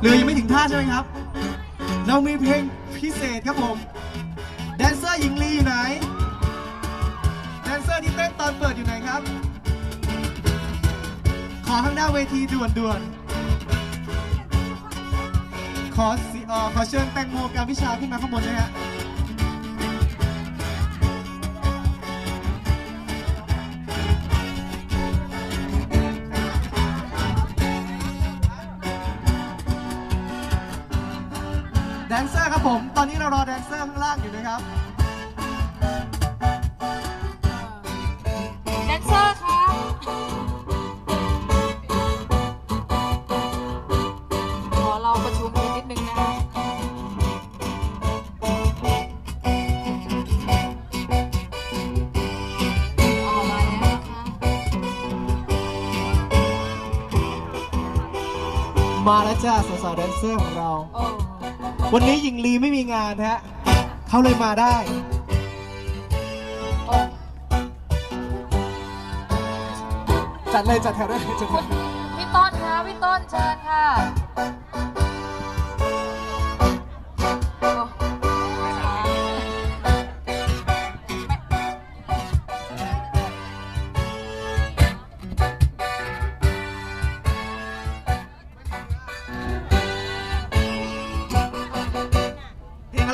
เหลือยังไม่ถึงท่าใช่ไหมครับ เรามีเพลงพิเศษครับผม แดนเซอร์หญิงลีอยู่ไหน แดนเซอร์ที่เต้นตอนเปิดอยู่ไหนครับ ขอข้างหน้าเวทีด่วนๆ ขอสิเอ่อขอเชิญแตงโมกับวิชาขึ้นมาข้างบนด้วยฮะ แดนเซอร์ครับผม ตอนนี้เรารอแดนเซอร์ข้างล่างอยู่นะครับ แดนเซอร์คะขอเราประชุมกันนิดนึงนะคะออกมาแล้วนะคะ มาแล้วจ้าสาวๆแดนเซอร์ของเรา โอ้ วันนี้หญิงลีไม่มีงานฮะเขาเลยมาได้โอ้จัดเลยจัดแถวด้วยจัดแถว พี่ต้นคะพี่ต้นเชิญค่ะ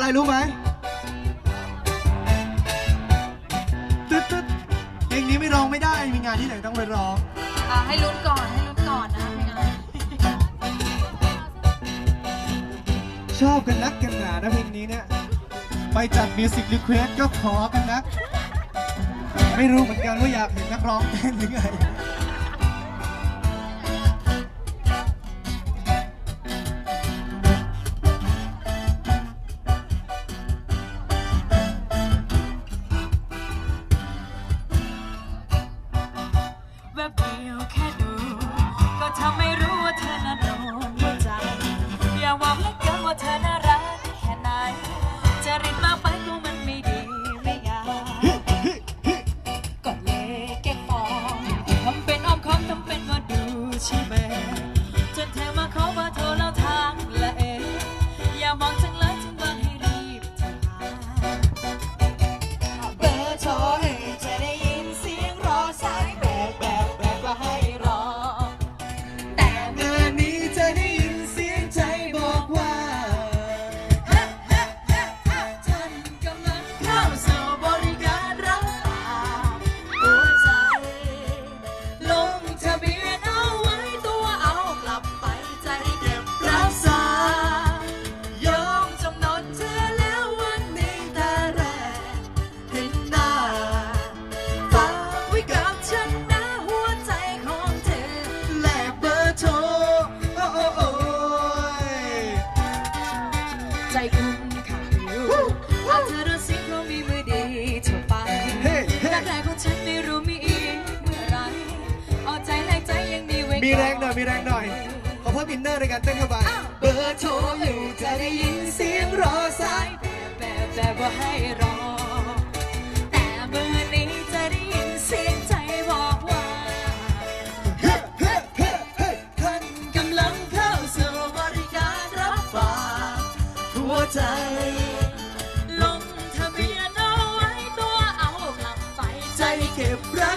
รรู้ไหมตึ๊ดตึ๊ดเพลงนี้ไม่ร้องไม่ได้ มีงานที่ไหนต้องไปร้อง อะให้ลุ้นก่อนให้ลุ้นก่อนนะเพลงอะไรชอบกันนักกันหนานะเพลงนี้เนี่ย ไปจัดมิวสิกรีเควสก็ขอกันนัก ไม่รู้เหมือนกันว่าอยากเห็นนักร้องเต้นหรือไง มีแรงหน่อยมีแรงหน่อย ขอเพิ่มอินเนอร์ในการเต้นเข้าไป เบอร์โทรอยู่จะได้ยินเสียงรอสายแบบแบบแบบว่าให้รอ แต่เบอร์นี้จะได้ยินเสียงใจบอกว่าท่านกำลังเข้าสู่บริการรับฝากหัวใจ ลงทะเบียนเอาไว้ตัวเอากลับไปใจเก็บรัก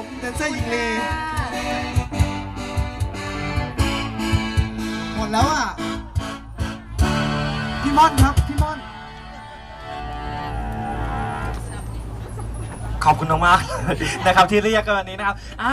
มแดนเซอร์หญิงลี หมดแล้วอะ พี่ม่อนครับ พี่ม่อน ขอบคุณมากนะครับที่เรียกกันวันนี้นะครับ